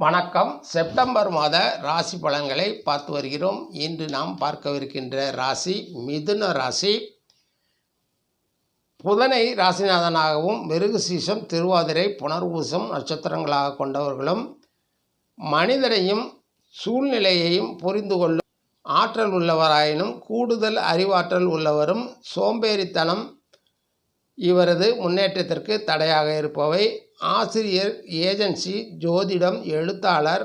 வணக்கம். செப்டம்பர் மாத ராசி பலன்களை பார்த்து வருகிறோம். இன்று நாம் பார்க்கவிருக்கின்ற ராசி மிதுன ராசி. புதனை ராசிநாதனாகவும் மிருகு சீசம் திருவாதிரை புனர்வூசம் நட்சத்திரங்களாக கொண்டவர்களும் மனிதரையும் சூழ்நிலையையும் புரிந்து கொள்ளும் ஆற்றல் உள்ளவராயினும் கூடுதல் அறிவாற்றல் உள்ளவரும் சோம்பேறித்தனம் இவரது முன்னேற்றத்திற்கு தடையாக இருப்பவை ஆசிரியர் ஏஜென்சி ஜோதிடம் எழுத்தாளர்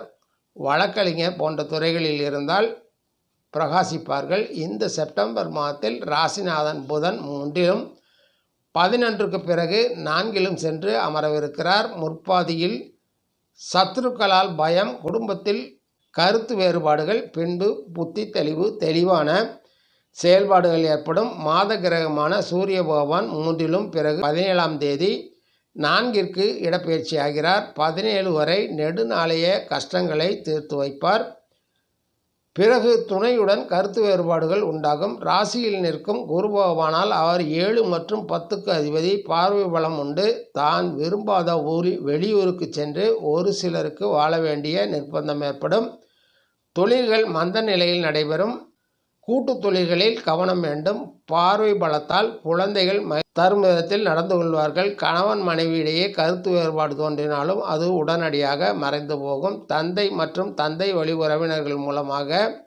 வழக்கறிஞர் போன்ற துறைகளில் இருந்தால் பிரகாசிப்பார்கள். இந்த செப்டம்பர் மாதத்தில் ராசிநாதன் புதன் மூன்றிலும் பதினொன்றுக்கு பிறகு நான்கிலும் சென்று அமரவிருக்கிறார். முற்பாதியில் சத்துருக்களால் பயம் குடும்பத்தில் கருத்து வேறுபாடுகள் பின்பு புத்தி தெளிவு தெளிவான செயல்பாடுகள் ஏற்படும். மாத கிரகமான சூரிய பகவான் மூன்றிலும் பிறகு பதினேழாம் தேதி நான்கிற்கு இடப்பெயர்ச்சி ஆகிறார். பதினேழு வரை நெடுநாளைய கஷ்டங்களை தீர்த்து வைப்பார். பிறகு துணையுடன் கருத்து வேறுபாடுகள் உண்டாகும். ராசியில் நிற்கும் குரு பகவானால் அவர் ஏழு மற்றும் பத்துக்கு அதிபதி. பார்வை பலம் உண்டு. தான் விரும்பாத ஊரி வெளியூருக்கு சென்று ஒரு சிலருக்கு வாழ வேண்டிய நிர்பந்தம் ஏற்படும். தொழில்கள் மந்த நிலையில் நடைபெறும். கூட்டு தொழில்களில் கவனம் வேண்டும். பார்வை பலத்தால் குழந்தைகள் ம தரும் விதத்தில் நடந்து கொள்வார்கள். கணவன் மனைவியிடையே கருத்து வேறுபாடு தோன்றினாலும் அது உடனடியாக மறைந்து போகும். தந்தை மற்றும் தந்தை வழி உறவினர்கள் மூலமாக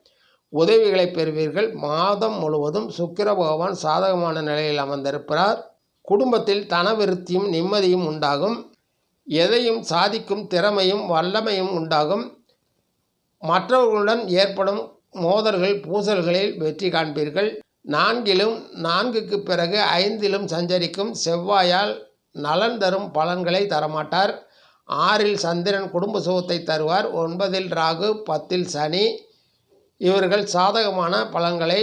உதவிகளை பெறுவீர்கள். மாதம் முழுவதும் சுக்கிர பகவான் சாதகமான நிலையில் அமர்ந்திருக்கிறார். குடும்பத்தில் தனவிருத்தியும் நிம்மதியும் உண்டாகும். எதையும் சாதிக்கும் திறமையும் வல்லமையும் உண்டாகும். மற்றவர்களுடன் ஏற்படும் மோதல்கள் பூசல்களில் வெற்றி காண்பீர்கள். நான்கிலும் நான்குக்கு பிறகு ஐந்திலும் சஞ்சரிக்கும் செவ்வாயால் நலன் தரும் பலன்களை தரமாட்டார். ஆறில் சந்திரன் குடும்ப சுகத்தை தருவார். ஒன்பதில் ராகு பத்தில் சனி. இவர்கள் சாதகமான பலன்களை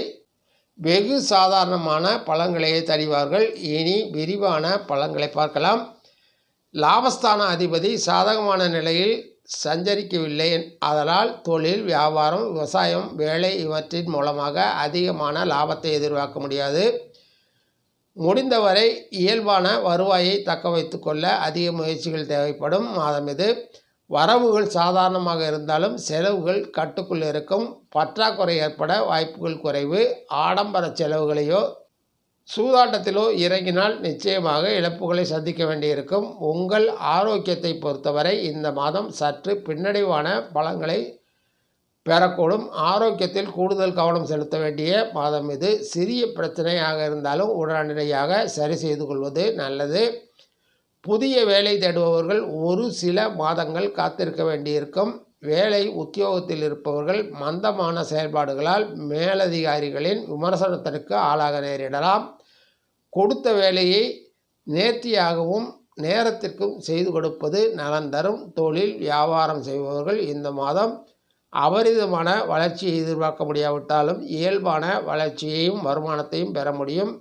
வெகு சாதாரணமான பலன்களையே தருவார்கள். இனி விரிவான பலன்களை பார்க்கலாம். லாபஸ்தான அதிபதி சாதகமான நிலையில் சஞ்சரிக்கவில்லை. அதனால் தொழில் வியாபாரம் விவசாயம் வேலை இவற்றின் மூலமாக அதிகமான லாபத்தை எதிர்பார்க்க முடியாது. முடிந்தவரை இயல்பான வருவாயை தக்க வைத்து கொள்ள அதிக முயற்சிகள் தேவைப்படும் மாதம் இது. வரவுகள் சாதாரணமாக இருந்தாலும் செலவுகள் கட்டுக்குள் இருக்கும். பற்றாக்குறை ஏற்பட வாய்ப்புகள் குறைவு. ஆடம்பர செலவுகளையோ சூதாட்டத்திலோ இறங்கினால் நிச்சயமாக இழப்புகளை சந்திக்க வேண்டியிருக்கும். உங்கள் ஆரோக்கியத்தை பொறுத்தவரை இந்த மாதம் சற்று பின்னடைவான பலன்களை பெறக்கூடும். ஆரோக்கியத்தில் கூடுதல் கவனம் செலுத்த வேண்டிய மாதம் இது. சிறிய பிரச்சனையாக இருந்தாலும் உடனடியாக சரி செய்து கொள்வது நல்லது. புதிய வேலை தேடுபவர்கள் ஒரு சில மாதங்கள் காத்திருக்க வேண்டியிருக்கும். வேலை உத்தியோகத்தில் இருப்பவர்கள் மந்தமான செயல்பாடுகளால் மேலதிகாரிகளின் விமர்சனத்திற்கு ஆளாக நேரிடலாம். கொடுத்த வேலையை நேர்த்தியாகவும் நேரத்திற்கும் செய்து கொடுப்பது நலன் தரும். தொழில் வியாபாரம் செய்பவர்கள் இந்த மாதம் அபரிதமான வளர்ச்சியை எதிர்பார்க்க முடியாவிட்டாலும் இயல்பான வளர்ச்சியையும் வருமானத்தையும் பெற முடியும்.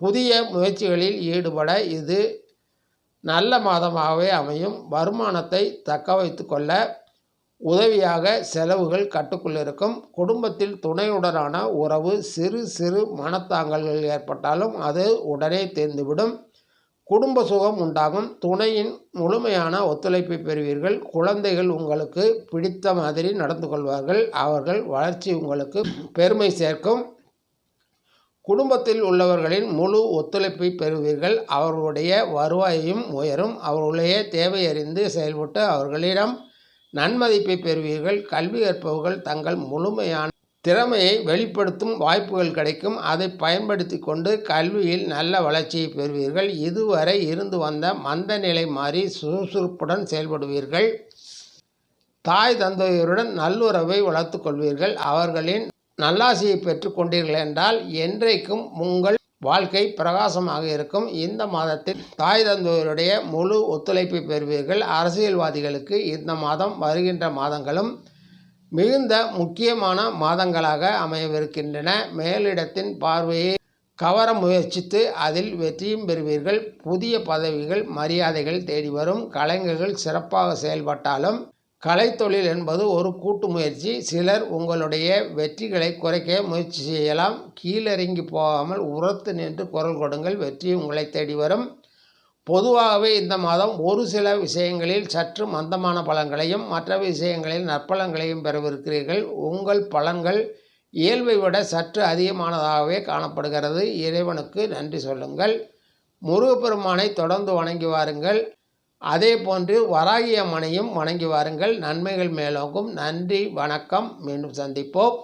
புதிய முயற்சிகளில் ஈடுபட இது நல்ல மாதமாகவே அமையும். வருமானத்தை தக்க வைத்து கொள்ள உதவியாக செலவுகள் கட்டுக்குள் இருக்கும் குடும்பத்தில் துணையுடனான உறவு சிறு சிறு மனத்தாங்கல்கள் ஏற்பட்டாலும் அது உடனே தேர்ந்துவிடும். குடும்ப சுகம் உண்டாகும். துணையின் முழுமையான ஒத்துழைப்பை பெறுவீர்கள். குழந்தைகள் உங்களுக்கு பிடித்த மாதிரி நடந்து கொள்வார்கள். அவர்கள் வளர்ச்சி உங்களுக்கு பெருமை சேர்க்கும். குடும்பத்தில் உள்ளவர்களின் முழு ஒத்துழைப்பை பெறுவீர்கள். அவர்களுடைய வருவாயையும் உயரும். அவர்களுடைய தேவை அறிந்து செயல்பட்டு அவர்களிடம் நன்மதிப்பை பெறுவீர்கள் கல்வி கற்பவர்கள் தங்கள் முழுமையான திறமையை வெளிப்படுத்தும் வாய்ப்புகள் கிடைக்கும். அதை பயன்படுத்தி கொண்டு கல்வியில் நல்ல வளர்ச்சியை பெறுவீர்கள். இதுவரை இருந்து வந்த மந்த நிலை மாறி சுறுசுறுப்புடன் செயல்படுவீர்கள். தாய் தந்தையருடன் நல்லுறவை வளர்த்து கொள்வீர்கள். அவர்களின் நல்லாசியை பெற்றுக்கொண்டீர்கள் என்றால் என்றைக்கும் உங்கள் வாழ்க்கை பிரகாசமாக இருக்கும். இந்த மாதத்தில் தாய் தந்தையருடைய முழு ஒத்துழைப்பை பெறுவீர்கள். அரசியல்வாதிகளுக்கு இந்த மாதம் வருகின்ற மாதங்களும் மிகுந்த முக்கியமான மாதங்களாக அமையவிருக்கின்றன. மேலிடத்தின் பார்வையை கவர முயற்சித்து அதில் வெற்றியும் பெறுவீர்கள். புதிய பதவிகள் மரியாதைகள் தேடி வரும். கலைஞர்கள் சிறப்பாக செயல்பட்டாலும் கலைத்தொழில் என்பது ஒரு கூட்டு முயற்சி. சிலர் உங்களுடைய வெற்றிகளை குறைக்க முயற்சி செய்யலாம். கீழிறங்கி போகாமல் உரத்து நின்று குரல் கொடுங்கள். வெற்றி உங்களை தேடி வரும். பொதுவாகவே இந்த மாதம் ஒரு சில விஷயங்களில் சற்று மந்தமான பலன்களையும் மற்ற விஷயங்களில் நற்பலன்களையும் பெறவிருக்கிறீர்கள். உங்கள் பலன்கள் இயல்பை விட சற்று அதிகமானதாகவே காணப்படுகிறது. இறைவனுக்கு நன்றி சொல்லுங்கள். முருகப்பெருமானை தொடர்ந்து வணங்கி வாருங்கள். அதே போன்று வராகி அம்மனையும் வணங்கி வாருங்கள். நன்மைகள் மேலோங்கும். நன்றி வணக்கம். மீண்டும் சந்திப்போம்.